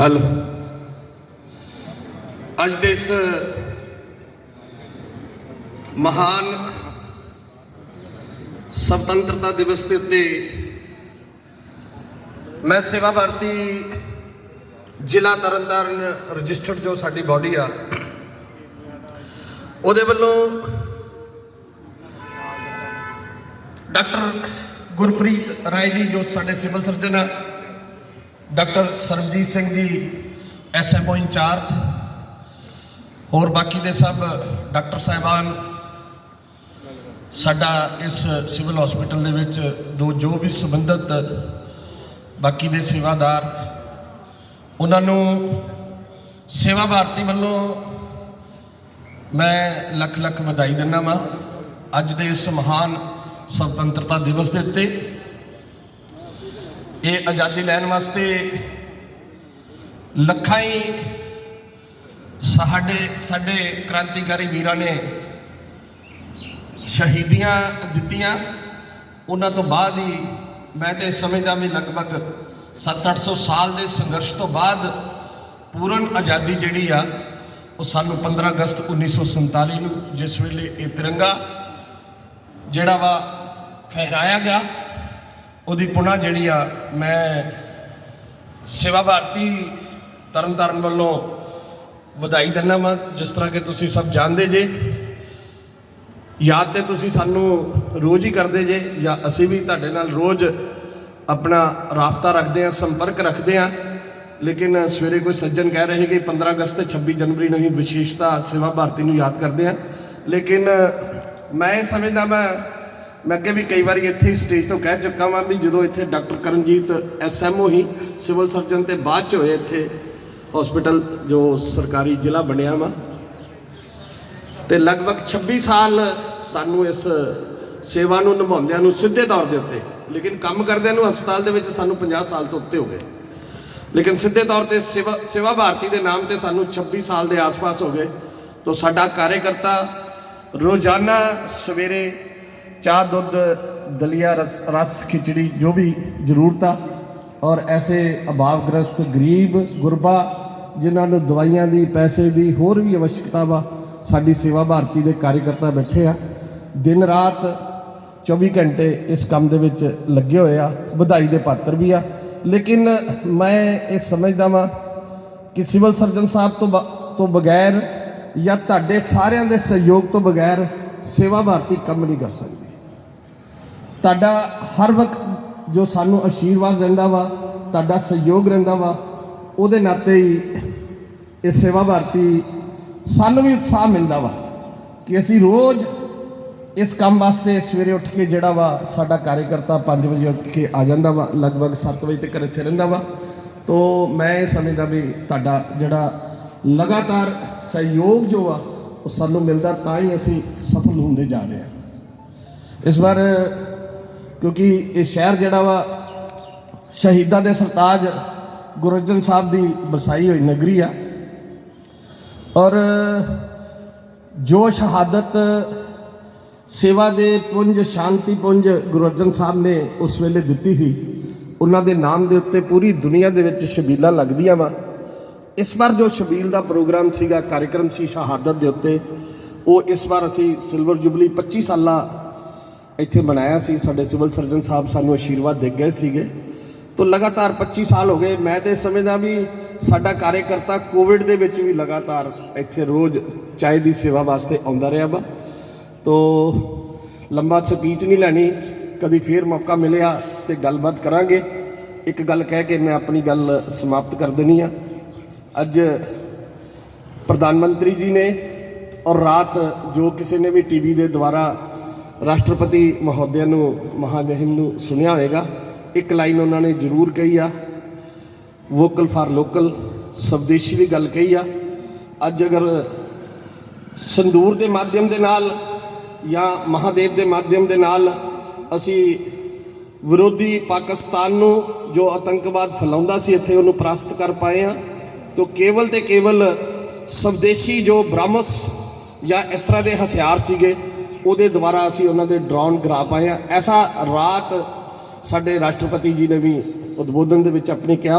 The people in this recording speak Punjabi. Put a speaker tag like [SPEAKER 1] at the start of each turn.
[SPEAKER 1] ਹਲ। ਅੱਜ ਦੇ ਇਸ ਮਹਾਨ ਸੁਤੰਤਰਤਾ ਦਿਵਸ ਦੇ ਉੱਤੇ ਮੈਂ ਸੇਵਾ ਭਾਰਤੀ ਜ਼ਿਲ੍ਹਾ ਤਰਨਤਾਰਨ ਰਜਿਸਟਰਡ ਜੋ ਸਾਡੀ ਬਾਡੀ ਆ, ਉਹਦੇ ਵੱਲੋਂ ਡਾਕਟਰ ਗੁਰਪ੍ਰੀਤ ਰਾਏ ਜੀ, ਜੋ ਸਾਡੇ ਸਿਵਲ ਸਰਜਨ ਆ, doctor Sarabjit Singh ji SMO incharge, ਹੋਰ ਬਾਕੀ ਦੇ ਸਭ ਡਾਕਟਰ ਸਾਹਿਬਾਨ, ਸਾਡਾ ਇਸ ਸਿਵਲ ਹਸਪੀਟਲ ਦੇ ਵਿੱਚ ਦੋ ਜੋ ਵੀ ਸੰਬੰਧਿਤ ਬਾਕੀ ਦੇ ਸੇਵਾਦਾਰ, ਉਹਨਾਂ ਨੂੰ ਸੇਵਾ ਭਾਰਤੀ ਵੱਲੋਂ ਮੈਂ ਲੱਖ ਲੱਖ ਵਧਾਈ ਦਿੰਦਾ ਵਾਂ। ਅੱਜ ਦੇ ਇਸ ਮਹਾਨ ਸੁਤੰਤਰਤਾ ਦਿਵਸ ਦੇ ਉੱਤੇ ਇਹ ਆਜ਼ਾਦੀ ਲੈਣ ਵਾਸਤੇ ਲੱਖਾਂ ਹੀ ਸਾਡੇ ਸਾਡੇ ਕ੍ਰਾਂਤੀਕਾਰੀ ਵੀਰਾਂ ਨੇ ਸ਼ਹੀਦੀਆਂ ਦਿੱਤੀਆਂ। ਉਹਨਾਂ ਤੋਂ ਬਾਅਦ ਹੀ ਮੈਂ ਤੇ ਸਮਝਦਾ ਵੀ ਲਗਭਗ 7-800 ਸਾਲ ਦੇ ਸੰਘਰਸ਼ ਤੋਂ ਬਾਅਦ ਪੂਰਨ ਆਜ਼ਾਦੀ ਜਿਹੜੀ ਆ, ਉਹ ਸਾਨੂੰ 15 ਅਗਸਤ 1947 ਨੂੰ, ਜਿਸ ਵੇਲੇ ਇਹ ਤਿਰੰਗਾ, ਜਿਹੜਾ ਵਾ ਫਹਿਰਾਇਆ ਗਿਆ। ਉਹਦੀ ਪੁਣਾ ਜਿਹੜੀ ਆ, ਮੈਂ ਸੇਵਾ ਭਾਰਤੀ ਤਰਨਤਾਰਨ ਵੱਲੋਂ ਵਧਾਈ ਦਿੰਦਾ ਵਾਂ, ਜਿਸ ਤਰ੍ਹਾਂ ਕਿ ਤੁਸੀਂ ਸਭ ਜਾਣਦੇ ਜੇ, ਯਾਦ ਤੇ ਤੁਸੀਂ ਸਾਨੂੰ ਰੋਜ਼ ਹੀ ਕਰਦੇ ਜੇ, ਜਾਂ ਅਸੀਂ ਵੀ ਤੁਹਾਡੇ ਨਾਲ ਰੋਜ਼ ਆਪਣਾ ਰਾਬਤਾ ਰੱਖਦੇ ਆ ਸੰਪਰਕ ਰੱਖਦੇ ਆ ਲੇਕਿਨ ਸਵੇਰੇ ਕੋਈ ਸੱਜਣ ਕਹਿ ਰਹੇ ਕਿ 15 ਅਗਸਤ ਤੇ 26 ਜਨਵਰੀ ਨੂੰ ਹੀ ਵਿਸ਼ੇਸ਼ਤਾ ਸੇਵਾ ਭਾਰਤੀ ਨੂੰ ਯਾਦ ਕਰਦੇ ਆ ਲੇਕਿਨ ਮੈਂ ਇਹ ਸਮਝਦਾ ਮੈਂ ਮੈਂ ਅੱਗੇ ਵੀ ਕਈ ਵਾਰੀ ਇੱਥੇ ਸਟੇਜ ਤੋਂ ਕਹਿ ਚੁੱਕਾ ਵਾਂ ਵੀ ਜਦੋਂ ਇੱਥੇ ਡਾਕਟਰ ਕਰਨਜੀਤ ਐਸਐਮਓ ਹੀ ਸਿਵਲ ਸਰਜਨ ਤੇ ਬਾਅਦ ਚ ਹੋਏ ਇੱਥੇ ਹਸਪੀਟਲ ਜੋ ਸਰਕਾਰੀ ਜ਼ਿਲ੍ਹਾ ਬਣਿਆ ਵਾ, ਤੇ ਲਗਭਗ 26 ਸਾਲ ਸਾਨੂੰ ਇਸ ਸੇਵਾ ਨੂੰ ਨਿਭਾਉਂਦਿਆਂ ਨੂੰ ਸਿੱਧੇ ਤੌਰ ਦੇ ਉੱਤੇ, ਲੇਕਿਨ ਕੰਮ ਕਰਦਿਆਂ ਨੂੰ ਹਸਪਤਾਲ ਦੇ ਵਿੱਚ ਸਾਨੂੰ 50 ਸਾਲ ਤੋਂ ਉੱਤੇ ਹੋ ਗਏ। ਲੇਕਿਨ ਸਿੱਧੇ ਤੌਰ ਤੇ ਸੇਵਾ ਸੇਵਾ ਭਾਰਤੀ ਦੇ ਨਾਮ ਤੇ ਸਾਨੂੰ 26 ਸਾਲ ਦੇ ਆਸ-ਪਾਸ ਹੋ ਗਏ। ਤੋਂ ਸਾਡਾ ਕਾਰਜਕਰਤਾ ਰੋਜ਼ਾਨਾ ਸਵੇਰੇ ਚਾਹ, ਦੁੱਧ, ਦਲੀਆ, ਰਸ ਰਸ, ਖਿਚੜੀ, ਜੋ ਵੀ ਜ਼ਰੂਰਤ ਆ। ਔਰ ਐਸੇ ਅਭਾਵਗ੍ਰਸਤ ਗਰੀਬ, ਗੁਰਬਾ, ਜਿਨ੍ਹਾਂ ਨੂੰ ਦਵਾਈਆਂ ਦੀ, ਪੈਸੇ ਦੀ ਹੋਰ ਵੀ ਆਵਸ਼ਕਤਾ ਵਾ, ਸਾਡੀ ਸੇਵਾ ਭਾਰਤੀ ਦੇ ਕਾਰਜਕਰਤਾ ਬੈਠੇ ਆ। ਦਿਨ ਰਾਤ 24 ਘੰਟੇ ਇਸ ਕੰਮ ਦੇ ਵਿੱਚ ਲੱਗੇ ਹੋਏ ਆ। ਵਧਾਈ ਦੇ ਪਾਤਰ ਵੀ ਆ। ਲੇਕਿਨ ਮੈਂ ਇਹ ਸਮਝਦਾ ਵਾਂ ਕਿ ਸਿਵਲ ਸਰਜਨ ਸਾਹਿਬ ਤੋਂ ਬ- ਤੋਂ ਬਗੈਰ ਜਾਂ ਤੁਹਾਡੇ ਸਾਰਿਆਂ ਦੇ ਸਹਿਯੋਗ ਤੋਂ ਬਗੈਰ ਸੇਵਾ ਭਾਰਤੀ ਕੰਮ ਨਹੀਂ ਕਰ ਸਕਦੀ। ਤੁਹਾਡਾ ਹਰ ਵਕਤ ਜੋ ਸਾਨੂੰ ਆਸ਼ੀਰਵਾਦ ਰਹਿੰਦਾ ਵਾ, ਤੁਹਾਡਾ ਸਹਿਯੋਗ ਰਹਿੰਦਾ ਵਾ, ਉਹਦੇ ਨਾਤੇ ਹੀ ਇਹ ਸੇਵਾ ਭਾਰਤੀ ਸਾਨੂੰ ਵੀ ਉਤਸ਼ਾਹ ਮਿਲਦਾ ਵਾ ਕਿ ਅਸੀਂ ਰੋਜ਼ ਇਸ ਕੰਮ ਵਾਸਤੇ ਸਵੇਰੇ ਉੱਠ ਕੇ ਜਿਹੜਾ ਵਾ ਸਾਡਾ ਕਾਰਜਕਰਤਾ 5 ਵਜੇ ਉੱਠ ਕੇ ਆ ਜਾਂਦਾ ਵਾ, ਲਗਭਗ 7 ਵਜੇ ਤੱਕ ਇੱਥੇ ਰਹਿੰਦਾ ਵਾ। ਤੋ ਮੈਂ ਇਹ ਸਮਝਦਾ ਵੀ ਤੁਹਾਡਾ ਜਿਹੜਾ ਲਗਾਤਾਰ ਸਹਿਯੋਗ ਜੋ ਆ, ਉਹ ਸਾਨੂੰ ਮਿਲਦਾ ਤਾਂ ਹੀ ਅਸੀਂ ਸਫਲ ਹੁੰਦੇ ਜਾ ਰਹੇ ਹਾਂ। ਇਸ ਵਾਰ ਕਿਉਂਕਿ ਇਹ ਸ਼ਹਿਰ ਜਿਹੜਾ ਵਾ, ਸ਼ਹੀਦਾਂ ਦੇ ਸਰਤਾਜ ਗੁਰੂ ਅਰਜਨ ਸਾਹਿਬ ਦੀ ਬਸਾਈ ਹੋਈ ਨਗਰੀ ਆ। ਔਰ ਜੋ ਸ਼ਹਾਦਤ, ਸੇਵਾ ਦੇ ਪੁੰਜ, ਸ਼ਾਂਤੀ ਪੁੰਜ ਗੁਰੂ ਅਰਜਨ ਸਾਹਿਬ ਨੇ ਉਸ ਵੇਲੇ ਦਿੱਤੀ ਸੀ, ਉਹਨਾਂ ਦੇ ਨਾਮ ਦੇ ਉੱਤੇ ਪੂਰੀ ਦੁਨੀਆ ਦੇ ਵਿੱਚ ਸ਼ਬੀਲਾਂ ਲੱਗਦੀਆਂ ਵਾ। ਇਸ ਵਾਰ ਜੋ ਸ਼ਬੀਲ ਦਾ ਪ੍ਰੋਗਰਾਮ ਸੀਗਾ ਕਾਰਜਕ੍ਰਮ ਸੀ ਸ਼ਹਾਦਤ ਦੇ ਉੱਤੇ, ਉਹ ਇਸ ਵਾਰ ਅਸੀਂ ਸਿਲਵਰ ਜੁਬਲੀ 25 ਸਾਲਾ ਇੱਥੇ ਮਨਾਇਆ ਸੀ, ਸਾਡੇ ਸਿਵਲ ਸਰਜਨ ਸਾਹਿਬ ਸਾਨੂੰ ਆਸ਼ੀਰਵਾਦ ਦੇ ਗਏ ਸੀਗੇ। ਤੋਂ ਲਗਾਤਾਰ 25 ਸਾਲ ਹੋ ਗਏ, ਮੈਂ ਤੇ ਸਮਝਦਾ ਵੀ ਸਾਡਾ ਕਾਰਜਕਰਤਾ ਕੋਵਿਡ ਦੇ ਵਿੱਚ ਵੀ ਲਗਾਤਾਰ ਇੱਥੇ ਰੋਜ਼ ਚਾय ਦੀ ਸੇਵਾ ਵਾਸਤੇ ਆਉਂਦਾ ਰਿਹਾ ਵਾ। ਤੋ ਲੰਬਾ ਸਪੀਚ ਨਹੀਂ ਲੈਣੀ, ਕਦੀ ਫੇਰ ਮੌਕਾ ਮਿਲਿਆ ਤੇ ਗੱਲਬਾਤ ਕਰਾਂਗੇ। ਇੱਕ ਗੱਲ ਕਹਿ ਕੇ ਮੈਂ ਆਪਣੀ ਗੱਲ ਸਮਾਪਤ ਕਰ ਦੇਣੀ ਆ। ਅੱਜ ਪ੍ਰਧਾਨ ਮੰਤਰੀ ਜੀ ਨੇ ਔਰ ਰਾਤ ਜੋ ਕਿਸੇ ਨੇ ਵੀ ਟੀਵੀ ਦੇ ਦੁਆਰਾ ਰਾਸ਼ਟਰਪਤੀ ਮਹੋਦਿਆ ਨੂੰ ਮਹਾਮਹਿਮ ਨੂੰ ਸੁਣਿਆ ਹੋਵੇਗਾ। ਇੱਕ ਲਾਈਨ ਉਹਨਾਂ ਨੇ ਜ਼ਰੂਰ ਕਹੀ ਆ। ਵੋਕਲ ਫਾਰ ਲੋਕਲ ਸਵਦੇਸ਼ੀ ਦੀ ਗੱਲ ਕਹੀ ਆ। ਅੱਜ ਅਗਰ ਸੰਦੂਰ ਦੇ ਮਾਧਿਅਮ ਦੇ ਨਾਲ ਜਾਂ ਮਹਾਦੇਵ ਦੇ ਮਾਧਿਅਮ ਦੇ ਨਾਲ ਅਸੀਂ ਵਿਰੋਧੀ ਪਾਕਿਸਤਾਨ ਨੂੰ ਜੋ ਆਤੰਕਵਾਦ ਫੈਲਾਉਂਦਾ ਸੀ, ਇੱਥੇ ਉਹਨੂੰ ਪ੍ਰਾਸਤ ਕਰ ਪਾਏ ਆ, ਤੋ ਕੇਵਲ ਤੇ ਕੇਵਲ ਸਵਦੇਸ਼ੀ ਜੋ ਬ੍ਰਾਹਮਸ ਜਾਂ ਇਸ ਤਰ੍ਹਾਂ ਦੇ ਹਥਿਆਰ ਸੀਗੇ ਉਹਦੇ ਦੁਆਰਾ ਅਸੀਂ ਉਹਨਾਂ ਦੇ ਡਰਾਉਣ ਕਰਾ ਪਾਏ ਆ। ਐਸਾ ਰਾਤ ਸਾਡੇ ਰਾਸ਼ਟਰਪਤੀ ਜੀ ਨੇ ਵੀ ਉਦਬੋਧਨ ਦੇ ਵਿੱਚ ਆਪਣੇ ਕਿਹਾ